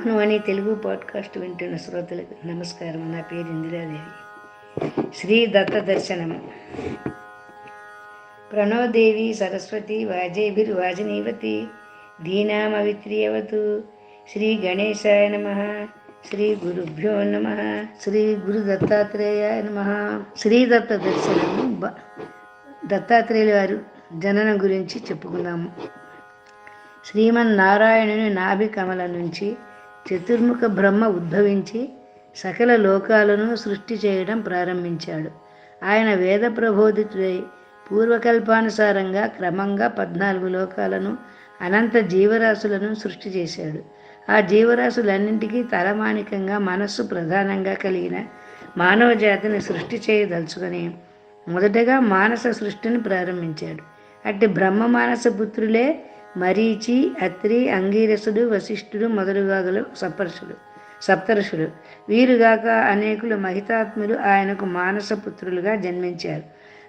Mohanavani Telugu podcast వింటున్న శ్రోతలకు నమస్కారం. నా పేరు ఇందిరాదేవి. శ్రీ దత్త దర్శనం. ప్రణోదేవి సరస్వతి వాజేభిర్ వాజనీవతి దీనామవిత్రియవతు శ్రీ గణేశాయ నమ శ్రీ గురుభ్యో నమ శ్రీ గురు దత్తాత్రేయాయ నమ. శ్రీ దత్త దర్శనము బ దత్తాత్రేయుల వారు జననం గురించి చెప్పుకుందాము. శ్రీమన్నారాయణుని నాభి కమల నుంచి చతుర్ముఖ బ్రహ్మ ఉద్భవించి సకల లోకాలను సృష్టి చేయడం ప్రారంభించాడు. ఆయన వేద ప్రబోధితుడై పూర్వకల్పానుసారంగా క్రమంగా పద్నాలుగు లోకాలను అనంత జీవరాశులను సృష్టి చేశాడు. ఆ జీవరాశులన్నింటికీ తలమానికంగా మనస్సు ప్రధానంగా కలిగిన మానవ జాతిని సృష్టి చేయదలుచుకొని మొదటగా మానస సృష్టిని ప్రారంభించాడు. అట్టి బ్రహ్మ మానస పుత్రులే మరీచి అత్రి అంగీరసుడు వశిష్ఠుడు మొదలుగా గల సపర్షుడు సప్తర్షులు. వీరుగాక అనేకులు మహితాత్ములు ఆయనకు మానస పుత్రులుగా జన్మించారు.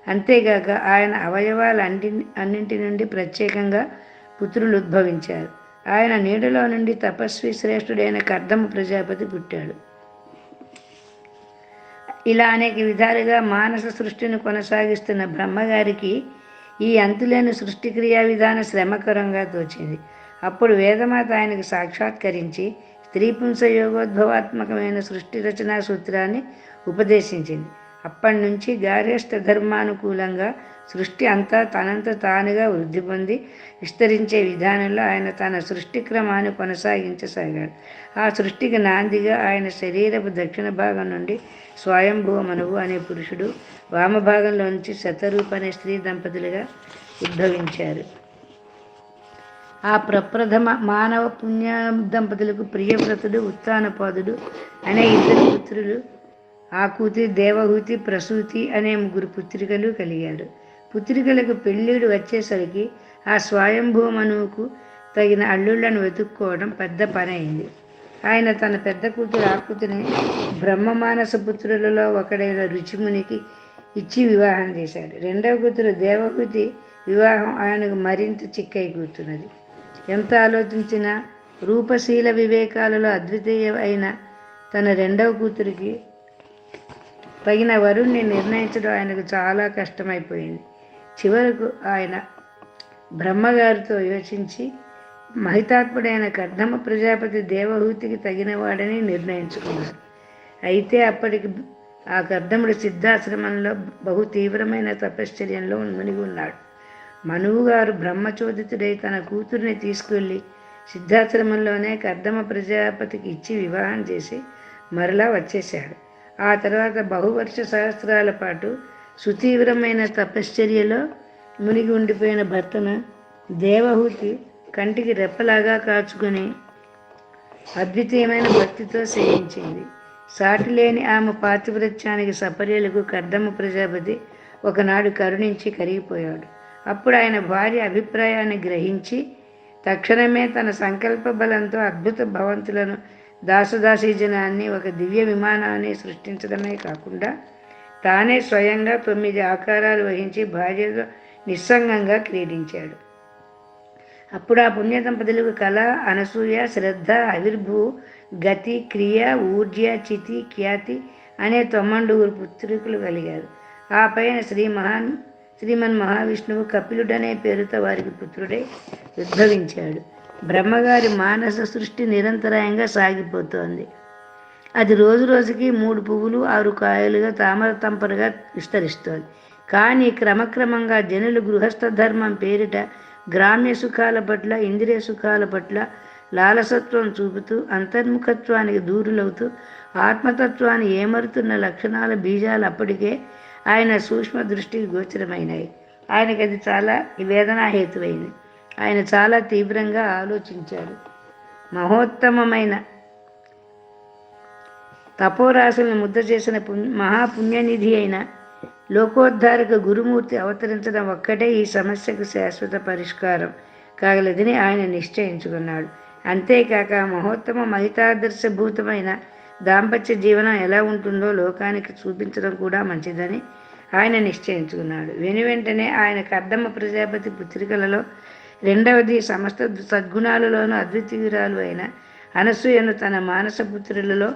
అంతేగాక ఆయన అవయవాలు అంటి అన్నింటి నుండి ప్రత్యేకంగా పుత్రులు ఉద్భవించారు. ఆయన నీడలో నుండి తపస్వి శ్రేష్ఠుడైన కర్దమ ప్రజాపతి పుట్టాడు. ఇలా అనేక విధాలుగా మానస సృష్టిని కొనసాగిస్తున్న బ్రహ్మగారికి ఈ అంతులేని సృష్టి క్రియా విధానం శ్రమకరంగా తోచింది. అప్పుడు వేదమాత ఆయనకు సాక్షాత్కరించి స్త్రీ పుంస యోగోద్భవాత్మకమైన సృష్టి రచనా సూత్రాన్ని ఉపదేశించింది. అప్పటి నుంచి గార్హస్థ ధర్మానుకూలంగా సృష్టి అంతా తనంత తానుగా వృద్ధి పొంది విస్తరించే విధానంలో ఆయన తన సృష్టి క్రమాన్ని కొనసాగించసాగాడు. ఆ సృష్టికి నాందిగా ఆయన శరీరపు దక్షిణ భాగం నుండి స్వయంభూమనువు అనే పురుషుడు వామభాగంలోంచి శతరూప అనే స్త్రీ దంపతులుగా ఉద్భవించారు. ఆ ప్రప్రథమ మానవ పుణ్య దంపతులకు ప్రియవ్రతుడు ఉత్తానపాదుడు అనే ఇద్దరు పుత్రులు ఆ కూతురి దేవహూతి ప్రసూతి అనే ముగ్గురు పుత్రికలు కలిగారు. పుత్రికలకు పెళ్ళిడు వచ్చేసరికి ఆ స్వయంభూమనువుకు తగిన అల్లుళ్ళను వెతుక్కోవడం పెద్ద పని అయింది ఆయన తన పెద్ద కూతురు ఆకృతిని బ్రహ్మమానస పుత్రులలో ఒకడైన రుచిమునికి ఇచ్చి వివాహం చేశాడు. రెండవ కూతురు దేవకూతి వివాహం ఆయనకు మరింత చిక్కై కూతున్నది. ఎంత ఆలోచించినా రూపశీల వివేకాలలో అద్వితీయ అయిన తన రెండవ కూతురికి తగిన వరుణ్ణి నిర్ణయించడం ఆయనకు చాలా కష్టమైపోయింది. చివరకు ఆయన బ్రహ్మగారితో యోచించి మహితాత్ముడైన కర్దమ ప్రజాపతి దేవహూతికి తగినవాడని నిర్ణయించుకున్నాడు అయితే అప్పటికి ఆ కర్దముడు సిద్ధాశ్రమంలో బహు తీవ్రమైన తపశ్చర్యంలో మునిగి ఉన్నాడు. మనువు గారు బ్రహ్మచోదితుడై తన కూతుర్ని తీసుకువెళ్ళి సిద్ధాశ్రమంలోనే కర్ధమ ప్రజాపతికి ఇచ్చి వివాహం చేసి మరలా వచ్చేశాడు. ఆ తర్వాత బహువర్ష సహస్రాల పాటు సుతీవ్రమైన తపశ్చర్యలో మునిగి ఉండిపోయిన భర్తను దేవహూతి కంటికి రెప్పలాగా కాచుకొని అద్వితీయమైన భక్తితో సేవించింది సాటిలేని ఆమె పాతివృత్యానికి సపర్యలకు కర్దమ్మ ప్రజాపతి ఒకనాడు కరుణించి కరిగిపోయాడు. అప్పుడు ఆయన భార్య అభిప్రాయాన్ని గ్రహించి తక్షణమే తన సంకల్ప బలంతో అద్భుత భవంతులను దాసదాసీ జనాన్ని ఒక దివ్య విమానాన్ని సృష్టించడమే కాకుండా తానే స్వయంగా తొమ్మిది ఆకారాలు వహించి భార్యతో నిస్సంగంగా క్రీడించాడు. అప్పుడు ఆ పుణ్య దంపతులకు కళ అనసూయ శ్రద్ధ ఆవిర్భూ గతి క్రియ ఊర్జ చితి ఖ్యాతి అనే తొమ్మండుగురు పుత్రికులు కలిగారు. ఆ పైన శ్రీ మహాన్ శ్రీమన్ మహావిష్ణువు కపిలుడనే పేరుతో వారికి పుత్రుడై ఉద్భవించాడు. బ్రహ్మగారి మానస సృష్టి నిరంతరాయంగా సాగిపోతోంది. అది రోజు రోజుకి మూడు పువ్వులు ఆరు కాయలుగా తామర తంపరగా విస్తరిస్తోంది. కానీ క్రమక్రమంగా జనులు గృహస్థ ధర్మం పేరిట గ్రామ్య సుఖాల పట్ల ఇంద్రియ సుఖాల పట్ల లాలసత్వం చూపుతూ అంతర్ముఖత్వానికి దూరులవుతూ ఆత్మతత్వాన్ని ఏమరుతున్న లక్షణాల బీజాలు అప్పటికే ఆయన సూక్ష్మ దృష్టికి గోచరమైనాయి. ఆయనకి అది చాలా వేదనాహేతువైంది. ఆయన చాలా తీవ్రంగా ఆలోచించాడు. మహోత్తమమైన తపోరాశులను ముద్ద చేసిన పుణ్య మహాపుణ్యనిధి అయిన లోకోద్ధారక గురుమూర్తి అవతరించడం ఒక్కటే ఈ సమస్యకు శాశ్వత పరిష్కారం కాగలదని ఆయన నిశ్చయించుకున్నాడు. అంతేకాక మహోత్తమ మహితాదర్శభూతమైన దాంపత్య జీవనం ఎలా ఉంటుందో లోకానికి చూపించడం కూడా మంచిదని ఆయన నిశ్చయించుకున్నాడు. వెను వెంటనే ఆయన కర్దమ్మ ప్రజాపతి పుత్రికలలో రెండవది సమస్త సద్గుణాలలోనూ అద్వితీయురాలు అయిన అనసూయను తన మానసపుత్రులలో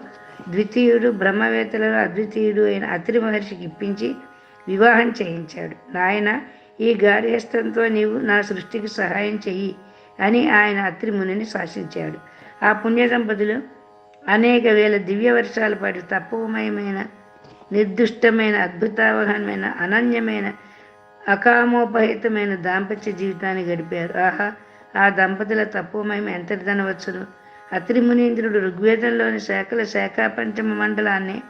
ద్వితీయుడు బ్రహ్మవేత్తలలో అద్వితీయుడు అయిన అత్రి మహర్షికి ఇప్పించి వివాహం చేయించాడు. నాయన ఈ గార్హస్థంతో నీవు నా సృష్టికి సహాయం చెయ్యి అని ఆయన అత్రి మునిని శాసించాడు. ఆ పుణ్య దంపతులు అనేక వేల దివ్య వర్షాలు పాటు తపోమయమైన నిర్దుష్టమైన అద్భుతావహమైన అనన్యమైన అకామోపహితమైన దాంపత్య జీవితాన్ని గడిపారు. ఆహా ఆ దంపతుల తపోమయం ఎంతటిదనవచ్చును? అత్రి మునీంద్రుడు ఋగ్వేదంలోని శాఖల శాఖాపంచమ మండలాన్ని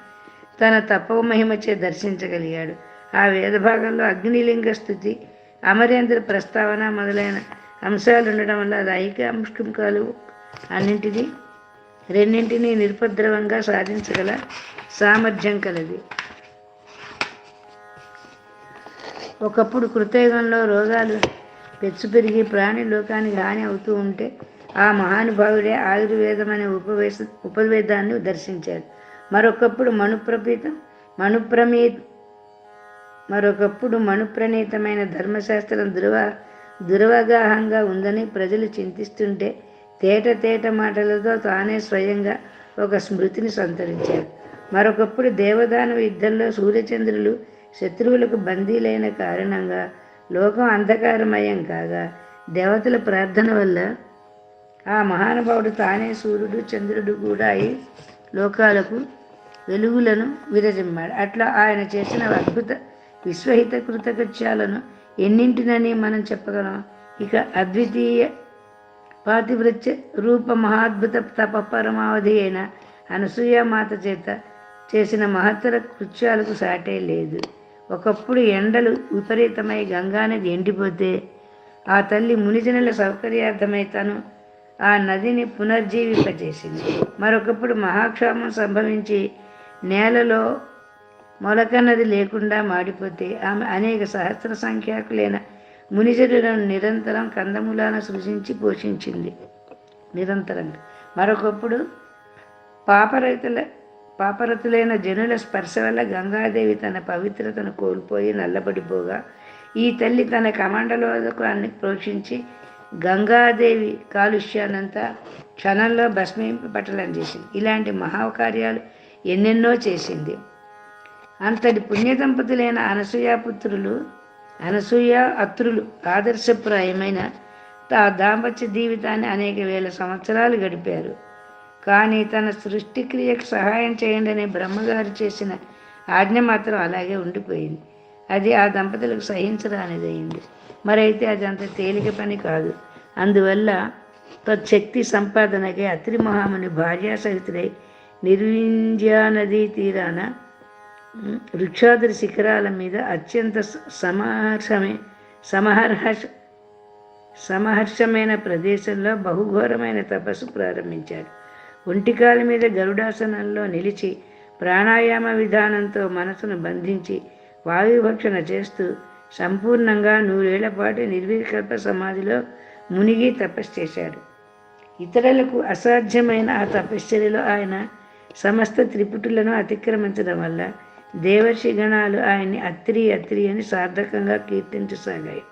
తన తపోమహిమచే దర్శించగలిగాడు. ఆ వేదభాగంలో అగ్నిలింగ స్థుతి అమరేంద్ర ప్రస్తావన మొదలైన అంశాలు ఉండడం వల్ల దైహిక అంశంకాలు అన్నింటినీ రెండింటినీ నిరుపద్రవంగా సాధించగల సామర్థ్యం కలది. ఒకప్పుడు కృతయుగంలో రోగాలు పెచ్చు పెరిగి ప్రాణి లోకానికి హాని అవుతూ ఉంటే ఆ మహానుభావుడే ఆయుర్వేదం అనే ఉపవేశ ఉపవేదాన్ని దర్శించాడు. మరొకప్పుడు మనుప్రపీతం మనుప్రమీ మరొకప్పుడు మనుప్రణీతమైన ధర్మశాస్త్రం దురవ దురవగాహంగా ఉందని ప్రజలు చింతిస్తుంటే తేట తేట మాటలతో తానే స్వయంగా ఒక స్మృతిని సంతరించాడు. మరొకప్పుడు దేవదానవ యుద్ధంలో సూర్యచంద్రులు శత్రువులకు బందీలైన కారణంగా లోకం అంధకారమయం కాగా దేవతల ప్రార్థన వల్ల ఆ మహానుభావుడు తానే సూర్యుడు చంద్రుడు కూడా అయి లోకాలకు వెలుగులను విరజిమ్మాడు. అట్లా ఆయన చేసిన అద్భుత విశ్వహిత కృతకృత్యాలను ఎన్నింటినని మనం చెప్పగలం. ఇక అద్వితీయ పాతివృత్య రూప మహాద్భుత తప పరమావధి అయిన అనసూయ మాత చేత చేసిన మహత్తర కృత్యాలకు సాటే లేదు. ఒకప్పుడు ఎండలు విపరీతమై గంగానది ఎండిపోతే ఆ తల్లి మునిజనుల సౌకర్యార్థమై తను ఆ నదిని పునర్జీవింపజేసింది. మరొకప్పుడు మహాక్షోభం సంభవించి నేలలో మొలక నది లేకుండా మాడిపోతే ఆమె అనేక సహస్ర సంఖ్యాకులైన మునిజనులను నిరంతరం కందమూలాన సృజించి పోషించింది. నిరంతరంగా. మరొకప్పుడు పాపరైతుల పాపరతులైన జనుల స్పర్శ వల్ల గంగాదేవి తన పవిత్రతను కోల్పోయి నల్లబడిపోగా ఈ తల్లి తన కమండలోదకాన్ని ప్రోక్షించి గంగాదేవి కాలుష్యానంతా క్షణంలో భస్మింపబట్టలం చేసింది. ఇలాంటి మహాకార్యాలు ఎన్నెన్నో చేసింది. అంతటి పుణ్య దంపతులైన అనసూయాపుత్రులు అనసూయ అత్రులు ఆదర్శప్రాయమైన తా దాంపత్య జీవితాన్ని అనేక వేల సంవత్సరాలు గడిపారు. కానీ తన సృష్టిక్రియకు సహాయం చేయండి అనే బ్రహ్మగారు చేసిన ఆజ్ఞ మాత్రం అలాగే ఉండిపోయింది. అది ఆ దంపతులకు సహించరానిదయింది. మరైతే అది అంత తేలిక పని కాదు. అందువల్ల తత్శక్తి సంపాదనకే అత్రి మహాముని భార్యాసహితుడై నిర్వింధ్యా నదీ తీరాన ఉమ్, వృక్షాద్రి శిఖరాల మీద అత్యంత స- సమహర్షమే సమహర్ష సమహర్షమైన ప్రదేశంలో బహుఘోరమైన తపస్సు ప్రారంభించాడు. ఒంటికాల మీద గరుడాసనంలో నిలిచి ప్రాణాయామ విధానంతో మనసును బంధించి వాయుభక్షణ చేస్తూ సంపూర్ణంగా నూరేళ్ళ పాటు నిర్వికల్ప సమాధిలో మునిగి తపస్సు చేశాడు. ఇతరులకు అసాధ్యమైన ఆ తపశ్చర్యలో ఆయన సమస్త త్రిపుటులను అతిక్రమించడం వల్ల దేవర్షి గణాలు ఆయన్ని అత్రి అత్రి అని సార్థకంగా కీర్తించసాగాయి.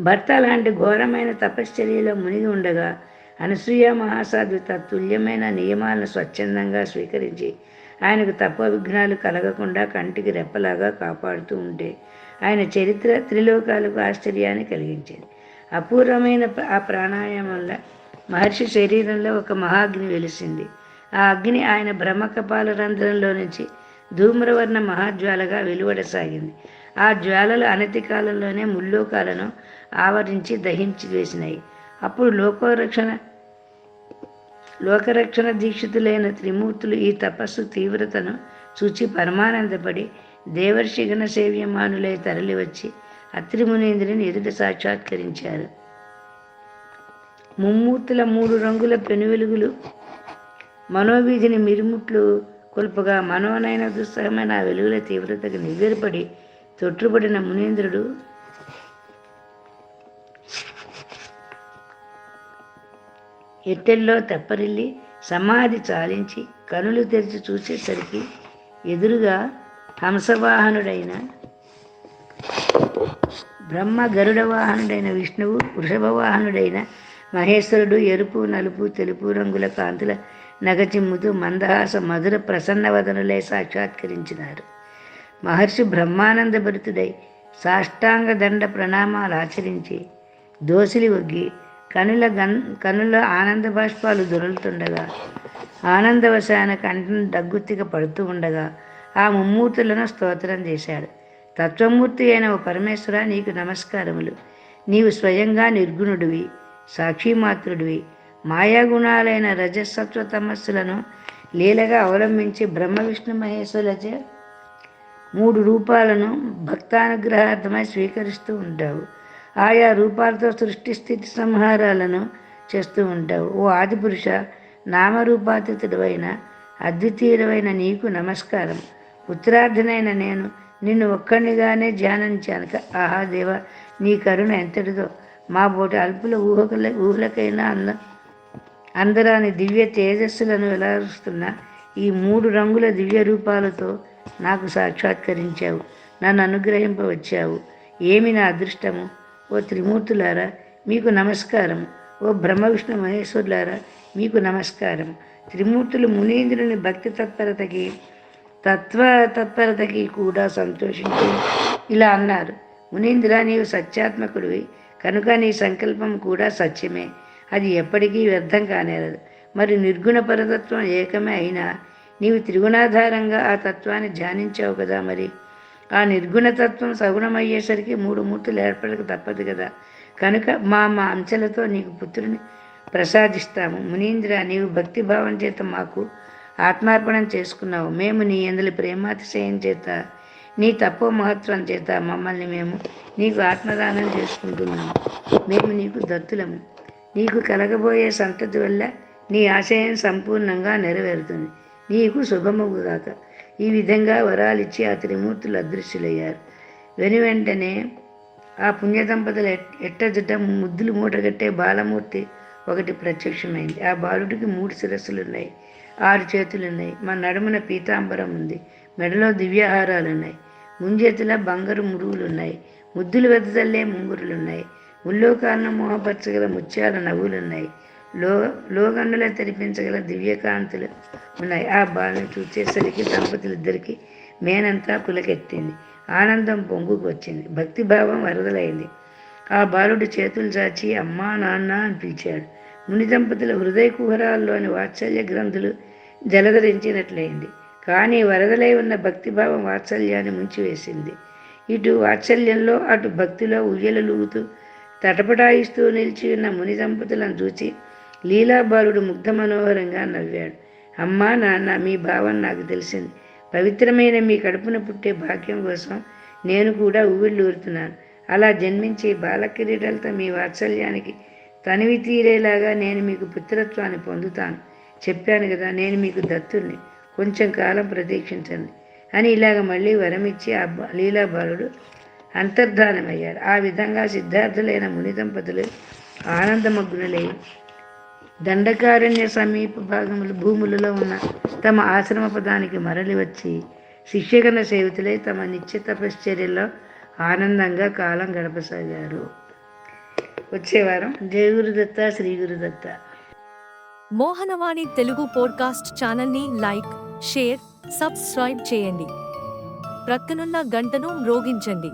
భర్త లాంటి ఘోరమైన తపశ్చర్యలో మునిగి ఉండగా అనసూయ మహాసాధు తత్తుల్యమైన నియమాలను స్వచ్ఛందంగా స్వీకరించి ఆయనకు తప్ప విఘ్నాలు కలగకుండా కంటికి రెప్పలాగా కాపాడుతూ ఉంటే ఆయన చరిత్ర త్రిలోకాలకు ఆశ్చర్యాన్ని కలిగించేది. అపూర్వమైన ఆ ప్రాణాయామం వల్ల మహర్షి శరీరంలో ఒక మహాగ్ని వెలిసింది. ఆ అగ్ని ఆయన బ్రహ్మకపాల రంధ్రంలో నుంచి ధూమ్రవర్ణ మహాజ్వాలగా వెలువడసాగింది. ఆ జ్వాలలు అనతి కాలంలోనే ముల్లోకాలను ఆవరించి దహించి వేసినాయి. అప్పుడు లోకరక్షణ లోకరక్షణ దీక్షితులైన త్రిమూర్తులు ఈ తపస్సు తీవ్రతను చూచి పరమానందపడి దేవర్షిగణ సేవ్యమానులై తరలివచ్చి అత్రిమునేంద్రుని ఎదుట సాక్షాత్కరించారు. ముమ్మూర్తుల మూడు రంగుల పెనువెలుగులు మనోవీధిని మిరుముట్లు కొల్పగా మనోనైన దుస్సహమైన ఆ వెలుగుల తీవ్రతకు నివ్వెరపడి తొట్టుబడిన మునీంద్రుడు ఎట్టెల్లో తెప్పరిల్లి సమాధి చాలించి కనులు తెరిచి చూసేసరికి ఎదురుగా హంసవాహనుడైన బ్రహ్మ గరుడ వాహనుడైన విష్ణువు వృషభ వాహనుడైన మహేశ్వరుడు ఎరుపు నలుపు తెలుపు రంగుల కాంతుల నగచిమ్ముతూ మందహాస మధుర ప్రసన్నవదనులై సాక్షాత్కరించినారు. మహర్షి బ్రహ్మానంద భరితుడై సాష్టాంగ దండ ప్రణామాలు ఆచరించి దోసిలి ఒగ్గి కనుల గన్ కనుల ఆనంద బాష్పాలు దొరులుతుండగా ఆనందవశాన కంటను దగ్గుత్తిక పడుతూ ఉండగా ఆ ముమ్మూర్తులను స్తోత్రం చేశాడు. తత్వమూర్తి అయిన ఓ పరమేశ్వర నీకు నమస్కారములు. నీవు స్వయంగా నిర్గుణుడివి సాక్షిమాత్రుడివి. మాయాగుణాలైన రజసత్వ తమస్సులను లీలగా అవలంబించి బ్రహ్మ విష్ణు మహేశ్వరులచే మూడు రూపాలను భక్తానుగ్రహార్థమై స్వీకరిస్తూ ఉంటావు. ఆయా రూపాలతో సృష్టి స్థితి సంహారాలను చేస్తూ ఉంటావు. ఓ ఆదిపురుష నామరూపాతీతుడవైన అద్వితీయుడవైన నీకు నమస్కారం. ఉత్తరార్థనైన నేను నిన్ను ఒక్కడినిగానే ధ్యానించాను ఆహా దేవ నీ కరుణ ఎంతటిదో. మా బోటి అల్పుల ఊహకుల ఊహలకైనా అంద అందరాని దివ్య తేజస్సులను వెలారుస్తున్న ఈ మూడు రంగుల దివ్య రూపాలతో నాకు సాక్షాత్కరించావు. నన్ను అనుగ్రహింపవచ్చావు ఏమి నా అదృష్టము? ఓ త్రిమూర్తులారా మీకు నమస్కారం. ఓ బ్రహ్మ విష్ణు మహేశ్వరులారా మీకు నమస్కారం. త్రిమూర్తులు మునీంద్రుని భక్తి తత్పరతకి తత్వ తత్పరతకి కూడా సంతోషించి ఇలా అన్నారు. మునీంద్ర నీవు సత్యాత్మకుడివి కనుక నీ సంకల్పం కూడా సత్యమే. అది ఎప్పటికీ వ్యర్థం కానేరదు. మరి నిర్గుణ పరతత్వం ఏకమే అయినా నీవు త్రిగుణాధారంగా ఆ తత్వాన్ని ధ్యానించావు కదా మరి? ఆ నిర్గుణతత్వం సగుణమయ్యేసరికి మూడు మూర్తులు ఏర్పడక తప్పదు కదా. కనుక మా మా అంశలతో నీకు పుత్రుని ప్రసాదిస్తాము. మునీంద్ర నీవు భక్తిభావం చేత మాకు ఆత్మార్పణం చేసుకున్నావు. మేము నీ ఎందుల ప్రేమాతిశయం చేత నీ తప్పో మహత్వం చేత మమ్మల్ని మేము నీకు ఆత్మదానం చేసుకుంటున్నాము. మేము నీకు దత్తులము. నీకు కలగబోయే సంతతి వల్ల నీ ఆశయం సంపూర్ణంగా నెరవేరుతుంది. నీకు శుభముగాక ఈ విధంగా వరాలిచ్చి ఆ త్రిమూర్తులు అదృశ్యులయ్యారు. వెను వెంటనే ఆ పుణ్యదంపతుల ఎట్టజుట్ట ముద్దులు మూటగట్టే బాలమూర్తి ఒకటి ప్రత్యక్షమైంది. ఆ బాలుడికి మూడు శిరస్సులు ఉన్నాయి ఆరు చేతులు ఉన్నాయి మా నడుమున పీతాంబరం ఉంది మెడలో దివ్యహారాలు ఉన్నాయి ముంజేతుల బంగారు మురుగులు ఉన్నాయి ముద్దులు వెదజల్లే ముంగురులు ఉన్నాయి ముల్లోకాలను మోహపరచగల ముత్యాల నవ్వులు ఉన్నాయి లో లోగన్నుల తెరిపించగల దివ్యకాంతులు ఉన్నాయి. ఆ బాలను చూసేసరికి దంపతులిద్దరికి మేనంతా పులకెత్తింది. ఆనందం పొంగుకు వచ్చింది భక్తిభావం వరదలైంది. ఆ బాలుడు చేతులు చాచి అమ్మా నాన్న అని పిలిచాడు. ముని దంపతుల హృదయ కుహరాల్లోని వాత్సల్య గ్రంథులు జలధరించినట్లయింది. కానీ వరదలై ఉన్న భక్తిభావం వాత్సల్యాన్ని ముంచివేసింది. ఇటు వాత్సల్యంలో అటు భక్తిలో ఉయ్యలలుగుతూ తటపటాయిస్తూ నిలిచి ఉన్న ముని దంపతులను చూచి లీలాబాలుడు ముగ్ధ మనోహరంగా నవ్వాడు. అమ్మా నాన్న మీ భావం నాకు తెలిసింది. పవిత్రమైన మీ కడుపున పుట్టే భాగ్యం కోసం నేను కూడా ఊవిళ్ళూరుతున్నాను. అలా జన్మించి బాలకిరీటాలతో మీ వాత్సల్యానికి తనివి తీరేలాగా నేను మీకు పుత్రత్వాన్ని పొందుతాను. చెప్పాను కదా నేను మీకు దత్తుల్ని కొంచెం కాలం ప్రతీక్షించండి అని ఇలాగ మళ్ళీ వరమిచ్చి ఆ లీలాబాలుడు అంతర్ధానమయ్యాడు. ఆ విధంగా సిద్ధార్థులైన ముని దంపతులు ఆనందమగ్నులై దండకారణ్య సమీప భాగములు భూములలో ఉన్న తమ ఆశ్రమ పదానికి మరలి వచ్చి శిష్యగణ సేవితులై తమ నిత్య తపశ్చర్యలో ఆనందంగా కాలం గడపసాగారు. వచ్చే వారం జయ గురుదత్త శ్రీ గురుదత్త. మోహనవాణి తెలుగు పోడ్కాస్ట్ ఛానల్ని లైక్ షేర్ సబ్స్క్రైబ్ చేయండి. ప్రక్కనున్న గంటను మ్రోగించండి.